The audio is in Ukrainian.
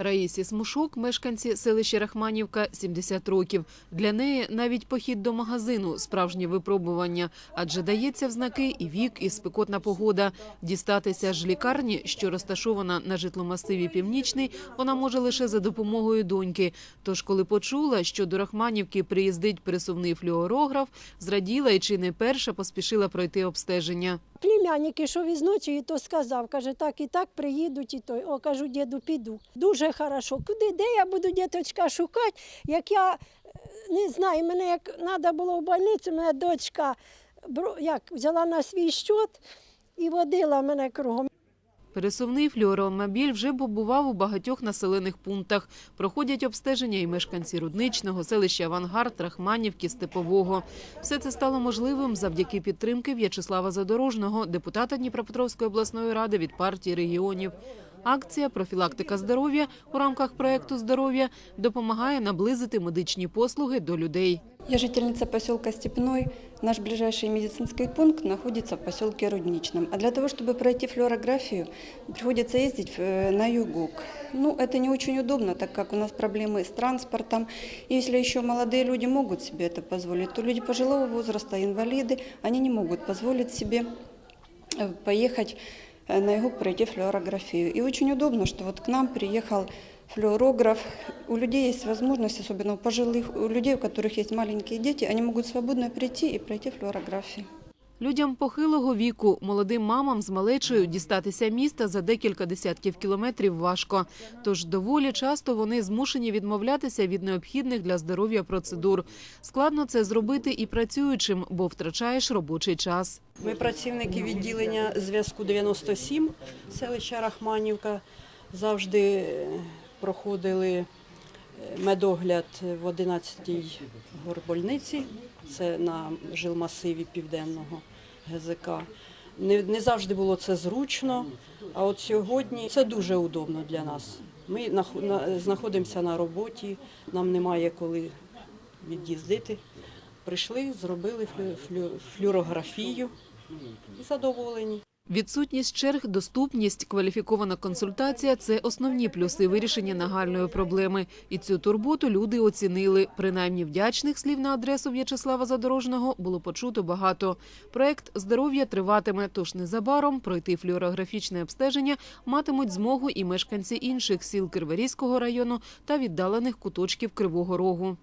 Раїсі Смушук, мешканці селища Рахманівка, 70 років. Для неї навіть похід до магазину – справжнє випробування, адже дається в знаки і вік, і спекотна погода. Дістатися ж лікарні, що розташована на житломасиві Північний, вона може лише за допомогою доньки. Тож, коли почула, що до Рахманівки приїздить пересувний флюорограф, зраділа і чи не перша поспішила пройти обстеження. Племянник ішов із ночі і то сказав, каже, так і так приїдуть, і то. О, кажу, діду, піду. Дуже хорошо. Куди, де я буду діточка шукати, як я е, не знаю, мене як треба було в больницю, мене дочка як, взяла на свій щот і водила мене кругом. Пересувний флюоромобіль вже побував у багатьох населених пунктах. Проходять обстеження і мешканці Рудничного, селища Авангард, Рахманівки, Степового. Все це стало можливим завдяки підтримки В'ячеслава Задорожного, депутата Дніпропетровської обласної ради від партії регіонів. Акція «Профілактика здоров'я» у рамках проекту «Здоров'я» допомагає наблизити медичні послуги до людей. Я жительница поселка Степной. Наш ближайший медицинский пункт находится в поселке Рудничном. А для того, чтобы пройти флюорографию, приходится ездить э, на югок. Ну, это не очень удобно, так как у нас проблемы с транспортом. И если еще молодые люди могут себе это позволить, то люди пожилого возраста, инвалиды, они не могут позволить себе э, поехать э, на юг пройти флюорографию. И очень удобно, что вот к нам приехал флюорограф. У людей есть возможность, особенно у пожилых, у людей, у которых есть маленькие дети, они могут свободно прийти и пройти флюорографию. Людям похилого віку, молодим мамам з малечою дістатися міста за декілька десятків кілометрів важко. Тож доволі часто вони змушені відмовлятися від необхідних для здоров'я процедур. Складно це зробити і працюючим, бо втрачаєш робочий час. Ми працівники відділення зв'язку 97 селища Рахманівка. Завжди е, проходили медогляд в 11-й горбольниці, це на жилмасиві південного ГЗК. Не, не завжди було це зручно, а от сьогодні це дуже удобно для нас. Ми нах- на- знаходимося на роботі, нам немає коли від'їздити. Прийшли, зробили флю, флю, флюорографію і задоволені. Відсутність черг, доступність, кваліфікована консультація – це основні плюси вирішення нагальної проблеми. І цю турботу люди оцінили. Принаймні вдячних слів на адресу В'ячеслава Задорожного було почуто багато. Проект «Здоров'я» триватиме, тож незабаром пройти флюорографічне обстеження матимуть змогу і мешканці інших сіл Криворізького району та віддалених куточків Кривого Рогу.